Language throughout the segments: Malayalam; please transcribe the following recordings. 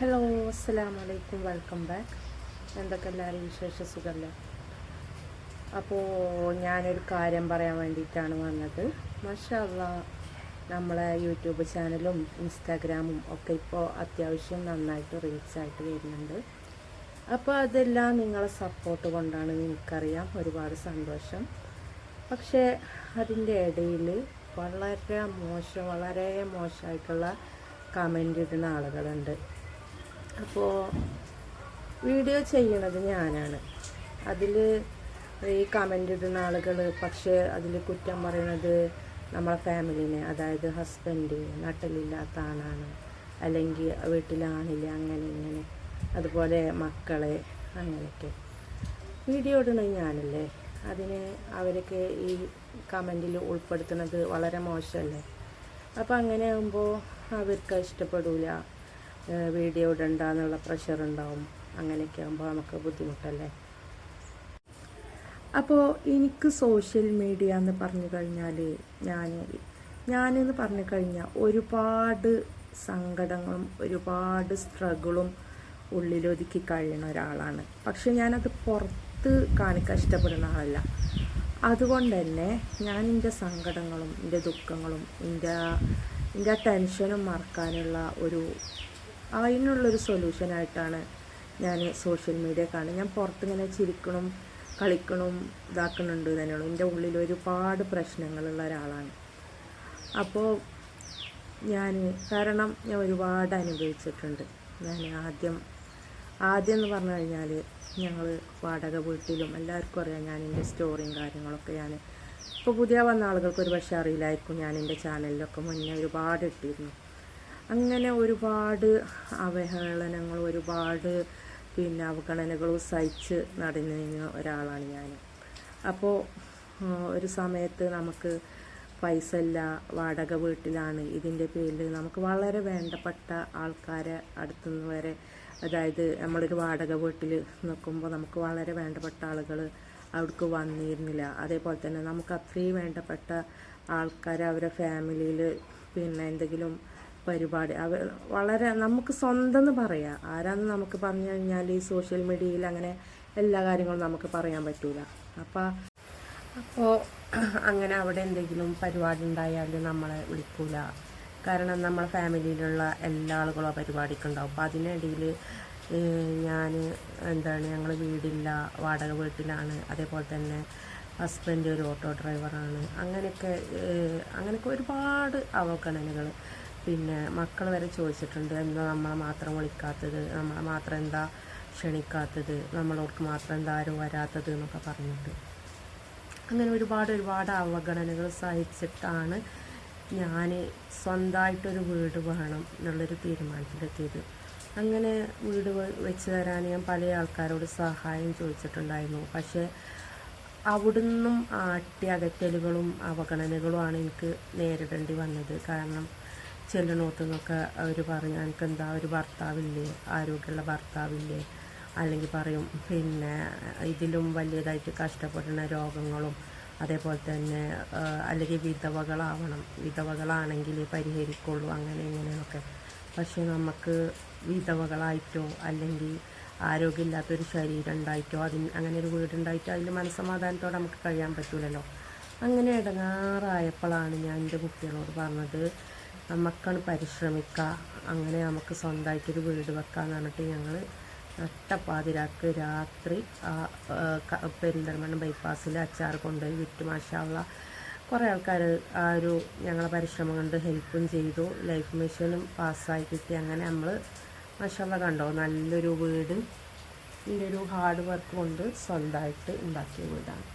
ഹലോ അസ്സലാമു അലൈക്കും വെൽക്കം ബാക്ക് എന്തൊക്കെ എല്ലാവരും വിശേഷ സുഖമല്ലേ അപ്പോൾ ഞാനൊരു കാര്യം പറയാൻ വേണ്ടിയിട്ടാണ് വന്നത്. മഷാല്ല നമ്മളെ യൂട്യൂബ് ചാനലും ഇൻസ്റ്റാഗ്രാമും ഒക്കെ ഇപ്പോൾ അത്യാവശ്യം നന്നായിട്ട് റീച്ചായിട്ട് വരുന്നുണ്ട്. അപ്പോൾ അതെല്ലാം നിങ്ങളെ സപ്പോർട്ട് കൊണ്ടാണ് എനിക്കറിയാം. ഒരുപാട് സന്തോഷം. പക്ഷേ അതിന്റെ ഇടയിൽ വളരെ മോശം വളരെ മോശമായിട്ടുള്ള കമന്റ് ഇടുന്ന ആളുകളുണ്ട്. അപ്പോൾ വീഡിയോ ചെയ്യണത് ഞാനാണ്. അതിൽ ഈ കമന്റ് ഇടുന്ന ആളുകൾ പക്ഷേ അതിൽ കുറ്റം പറയണത് നമ്മളെ ഫാമിലിനെ അതായത് ഹസ്ബൻഡ് നട്ടലില്ലാത്ത ആണാണ് അല്ലെങ്കിൽ വീട്ടിലാണില്ല അങ്ങനെ ഇങ്ങനെ അതുപോലെ മക്കളെ അങ്ങനെയൊക്കെ. വീഡിയോ ഇടണത് ഞാനല്ലേ? അതിന് അവരൊക്കെ ഈ കമന്റിൽ ഉൾപ്പെടുത്തുന്നത് വളരെ മോശമല്ലേ? അപ്പോൾ അങ്ങനെ ആകുമ്പോൾ അവർക്ക് ഇഷ്ടപ്പെടില്ല വീഡിയോ ഇടണ്ട എന്നുള്ള പ്രഷർ ഉണ്ടാവും. അങ്ങനെയൊക്കെ ആകുമ്പോൾ നമുക്ക് ബുദ്ധിമുട്ടല്ലേ? അപ്പോൾ എനിക്ക് സോഷ്യൽ മീഡിയ എന്ന് പറഞ്ഞു കഴിഞ്ഞാൽ ഞാൻ ഞാനെന്ന് പറഞ്ഞു കഴിഞ്ഞാൽ ഒരുപാട് സങ്കടങ്ങളും ഒരുപാട് സ്ട്രഗിളും ഉള്ളിലൊതുക്കി കഴിയുന്ന ഒരാളാണ്. പക്ഷെ ഞാനത് പുറത്ത് കാണിക്കാൻ ഇഷ്ടപ്പെടുന്ന ആളല്ല. അതുകൊണ്ട് തന്നെ ഞാൻ എന്റെ സങ്കടങ്ങളും എന്റെ ദുഃഖങ്ങളും എന്റെ എന്റെ ടെൻഷനും മറക്കാനുള്ള ഒരു അതിനുള്ളൊരു സൊല്യൂഷനായിട്ടാണ് ഞാൻ സോഷ്യൽ മീഡിയ കാണുന്നത്. ഞാൻ പുറത്തിങ്ങനെ ചിരിക്കണം കളിക്കണം ഇതാക്കുന്നുണ്ട് തന്നെയുള്ളൂ എന്റെ ഉള്ളിൽ ഒരുപാട് പ്രശ്നങ്ങളുള്ള ഒരാളാണ്. അപ്പോൾ ഞാൻ കാരണം ഞാൻ ഒരുപാട് അനുഭവിച്ചിട്ടുണ്ട്. ഞാൻ ആദ്യം ആദ്യം എന്ന് പറഞ്ഞു കഴിഞ്ഞാൽ ഞങ്ങൾ വാടക വീട്ടിലും എല്ലാവർക്കും അറിയാം ഞാൻ എന്റെ സ്റ്റോറിയും കാര്യങ്ങളൊക്കെ ഞാൻ ഇപ്പോൾ പുതിയ വന്ന ആളുകൾക്ക് ഒരു പക്ഷേ അറിയില്ലായിരിക്കും ഞാൻ എന്റെ ചാനലിലൊക്കെ മുന്നേ ഒരുപാട് ഇട്ടിരുന്നു. അങ്ങനെ ഒരുപാട് അവഹേളനങ്ങൾ ഒരുപാട് പിന്നെ അവഗണനകളും സഹിച്ച് നടന്നിരുന്ന ഒരാളാണ് ഞാൻ അപ്പോൾ ഒരു സമയത്ത് നമുക്ക് പൈസ ഇല്ല വാടക വീട്ടിലാണ്. ഇതിന്റെ പേരിൽ നമുക്ക് വളരെ വേണ്ടപ്പെട്ട ആൾക്കാരെ അടുത്തുനിന്ന് വരെ അതായത് നമ്മളൊരു വാടക വീട്ടിൽ നിൽക്കുമ്പോൾ നമുക്ക് വളരെ വേണ്ടപ്പെട്ട ആളുകൾ അവിടേക്ക് വന്നിരുന്നില്ല. അതേപോലെ തന്നെ നമുക്ക് അത്രയും വേണ്ടപ്പെട്ട ആൾക്കാർ അവരെ ഫാമിലിയിൽ പിന്നെ എന്തെങ്കിലും പരിപാടി. അവ വളരെ നമുക്ക് സ്വന്തം എന്ന് പറയാം. ആരാന്ന് നമുക്ക് പറഞ്ഞു കഴിഞ്ഞാൽ ഈ സോഷ്യൽ മീഡിയയിൽ അങ്ങനെ എല്ലാ കാര്യങ്ങളും നമുക്ക് പറയാൻ പറ്റൂല. അപ്പോൾ അപ്പോൾ അങ്ങനെ അവിടെ എന്തെങ്കിലും പരിപാടി ഉണ്ടായാൽ നമ്മളെ വിളിക്കൂല. കാരണം നമ്മളെ ഫാമിലിയിലുള്ള എല്ലാ ആളുകളും ആ പരിപാടിക്ക് ഉണ്ടാവും. അപ്പോൾ അതിനിടയിൽ ഞാൻ എന്താണ് ഞങ്ങൾ വീടില്ല വാടക വീട്ടിലാണ്. അതേപോലെ തന്നെ ഹസ്ബൻഡ് ഒരു ഓട്ടോ ഡ്രൈവറാണ്. അങ്ങനെയൊക്കെ അങ്ങനെയൊക്കെ ഒരുപാട് അവഗണനകൾ പിന്നെ മക്കൾ വരെ ചോദിച്ചിട്ടുണ്ട് എന്താ നമ്മളെ മാത്രം വിളിക്കാത്തത്? നമ്മളെ മാത്രം എന്താ ക്ഷണിക്കാത്തത്? നമ്മളോർക്ക് മാത്രം എന്താ ആരും വരാത്തത് എന്നൊക്കെ പറഞ്ഞിട്ട്. അങ്ങനെ ഒരുപാട് ഒരുപാട് അവഗണനകൾ സഹിച്ചിട്ടാണ് ഞാൻ സ്വന്തമായിട്ടൊരു വീട് വേണം എന്നുള്ളൊരു തീരുമാനത്തിലെത്തിയത്. അങ്ങനെ വീട് വെച്ച് തരാൻ ഞാൻ പല ആൾക്കാരോട് സഹായം ചോദിച്ചിട്ടുണ്ടായിരുന്നു. പക്ഷേ അവിടുന്നും ആട്ടി അകറ്റലുകളും അവഗണനകളുമാണ് എനിക്ക് നേരിടേണ്ടി വന്നത്. കാരണം ചെല്ലണോത്ത് നിന്നൊക്കെ അവർ പറഞ്ഞു എനിക്ക് എന്താ ഒരു ഭർത്താവില്ലേ? ആരോഗ്യമുള്ള ഭർത്താവില്ലേ? അല്ലെങ്കിൽ പറയും പിന്നെ ഇതിലും വലിയതായിട്ട് കഷ്ടപ്പെടുന്ന രോഗങ്ങളും അതേപോലെ തന്നെ അല്ലെങ്കിൽ വിധവകളാവണം. വിധവകളാണെങ്കിൽ പരിഹരിക്കുള്ളൂ അങ്ങനെ ഇങ്ങനെയൊക്കെ. പക്ഷേ നമുക്ക് വിധവകളായിട്ടോ അല്ലെങ്കിൽ ആരോഗ്യമില്ലാത്തൊരു ശരീരം ഉണ്ടായിട്ടോ അതിന് അങ്ങനെ ഒരു വീടുണ്ടായിട്ടോ അതിൽ മനസ്സമാധാനത്തോടെ നമുക്ക് കഴിയാൻ പറ്റില്ലല്ലോ അങ്ങനെ ഇടങ്ങാറായപ്പോഴാണ് ഞാൻ എന്റെ കുട്ടികളോട് പറഞ്ഞത് നമുക്കാണ് പരിശ്രമിക്കുക അങ്ങനെ നമുക്ക് സ്വന്തമായിട്ടൊരു വീട് വെക്കാമെന്ന് പറഞ്ഞിട്ട് ഞങ്ങൾ നട്ടപ്പാതിരാക്ക് രാത്രി ആ പെരിന്തൽമണ്ണ ബൈപ്പാസിൽ അച്ചാർ കൊണ്ടുപോയി വിറ്റ് മാഷാവുള്ള കുറേ ആൾക്കാർ ആ ഒരു ഞങ്ങളെ പരിശ്രമം കൊണ്ട് ഹെൽപ്പും ചെയ്തു. ലൈഫ് മിഷനും പാസ്സായി കിട്ടി. അങ്ങനെ നമ്മൾ മാഷാവുള്ള കണ്ടോ നല്ലൊരു വീട് ഇതിന്റെ ഒരു ഹാർഡ് വർക്ക് കൊണ്ട് സ്വന്തമായിട്ട് ഉണ്ടാക്കിയ വീടാണ്.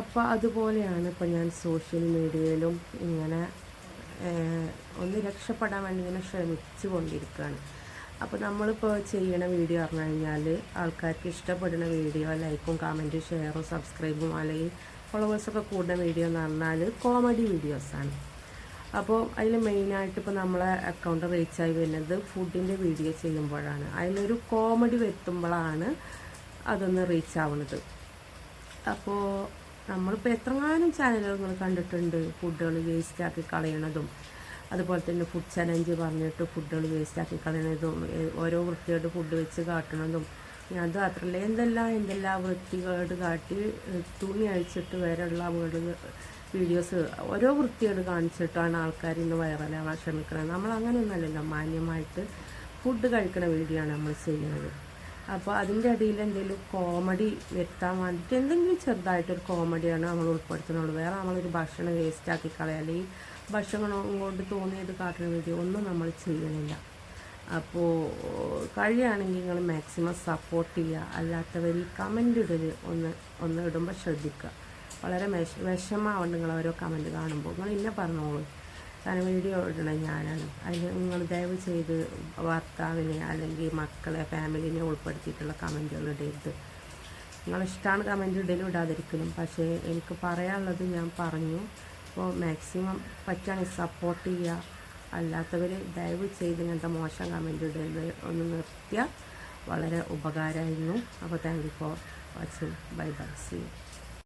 അപ്പോൾ അതുപോലെയാണ് ഇപ്പോൾ ഞാൻ സോഷ്യൽ മീഡിയയിലും ഇങ്ങനെ ഒന്ന് രക്ഷപ്പെടാൻ വേണ്ടി ഇങ്ങനെ ശ്രമിച്ചു കൊണ്ടിരിക്കുകയാണ് അപ്പോൾ നമ്മളിപ്പോൾ ചെയ്യണ വീഡിയോ പറഞ്ഞു കഴിഞ്ഞാൽ ആൾക്കാർക്ക് ഇഷ്ടപ്പെടുന്ന വീഡിയോ ലൈക്കും കമന്റും ഷെയറും സബ്സ്ക്രൈബും അല്ലെങ്കിൽ ഫോളോവേഴ്സൊക്കെ കൂടുന്ന വീഡിയോ എന്ന് പറഞ്ഞാൽ കോമഡി വീഡിയോസാണ് അപ്പോൾ അതിൽ മെയിനായിട്ട് ഇപ്പോൾ നമ്മളെ അക്കൗണ്ട് റീച്ചായി വരുന്നത് ഫുഡിന്റെ വീഡിയോ ചെയ്യുമ്പോഴാണ്. അതിലൊരു കോമഡി വരുത്തുമ്പോഴാണ് അതൊന്ന് റീച്ച് ആവുന്നത്. അപ്പോൾ നമ്മളിപ്പോൾ എത്രങ്ങാനും ചാനലുകൾ കണ്ടിട്ടുണ്ട്. ഫുഡുകൾ വേസ്റ്റാക്കി കളയണതും. അതുപോലെ തന്നെ ഫുഡ് ചലഞ്ച് പറഞ്ഞിട്ട് ഫുഡുകൾ വേസ്റ്റാക്കി കളയണതും. ഓരോ വൃത്തിയായിട്ട് ഫുഡ് വെച്ച് കാട്ടണതും. അത് മാത്രമല്ല എന്തെല്ലാം എന്തെല്ലാം വൃത്തികേട് കാട്ടി തുണി അഴിച്ചിട്ട് വരെയുള്ള വീട് വീഡിയോസ് ഓരോ വൃത്തികേട് കാണിച്ചിട്ടാണ് ആൾക്കാർ ഇന്ന് വൈറലാവാൻ ശ്രമിക്കുന്നത് നമ്മൾ അങ്ങനെയൊന്നുമല്ലല്ലോ മാന്യമായിട്ട് ഫുഡ് കഴിക്കുന്ന വീഡിയോ ആണ് നമ്മൾ ചെയ്യുന്നത്. അപ്പോൾ അതിന്റെ ഇടയിൽ എന്തെങ്കിലും കോമഡി വരുത്താൻ വേണ്ടിയിട്ട് എന്തെങ്കിലും ചെറുതായിട്ടൊരു കോമഡിയാണ് നമ്മൾ ഉൾപ്പെടുത്തുന്നുള്ളൂ. വേറെ നമ്മളൊരു ഭക്ഷണം വേസ്റ്റാക്കി കളയാൻ അല്ലെങ്കിൽ ഭക്ഷണം കൊണ്ട് തോന്നിയത് കാട്ടുന്ന വീഡിയോ ഒന്നും നമ്മൾ ചെയ്യുന്നില്ല. അപ്പോൾ കഴിയുകയാണെങ്കിൽ നിങ്ങൾ മാക്സിമം സപ്പോർട്ട് ചെയ്യുക. അല്ലാത്തവർ ഈ കമന്റ് ഇടൽ ഒന്ന് ഒന്ന് ഇടുമ്പോൾ ശ്രദ്ധിക്കുക. വളരെ വിഷ വിഷമാവുണ്ട് നിങ്ങൾ ഓരോ കമന്റ് കാണുമ്പോൾ. നിങ്ങൾ ഇന്നെ പറഞ്ഞോളൂ. കാരണം വീഡിയോ ഇടണം ഞാനാണ്. അതിന് നിങ്ങൾ ദയവ് ചെയ്ത് ഭർത്താവിനെ അല്ലെങ്കിൽ മക്കളെ ഫാമിലിനെ ഉൾപ്പെടുത്തിയിട്ടുള്ള കമന്റുകൾ ഇടരുത്. നിങ്ങളിഷ്ടമാണ് കമന്റ് ഇടലും ഇടാതിരിക്കലും. പക്ഷേ എനിക്ക് പറയാനുള്ളത് ഞാൻ പറഞ്ഞു. അപ്പോൾ മാക്സിമം പറ്റുകയാണെങ്കിൽ സപ്പോർട്ട് ചെയ്യുക. അല്ലാത്തവർ ദയവ് ചെയ്ത് ഇങ്ങനത്തെ മോശം കമന്റ് ഇടരുത് ഒന്ന് നിർത്തിയാൽ വളരെ ഉപകാരമായിരുന്നു. അപ്പോൾ thank you for watching. Bye bye. See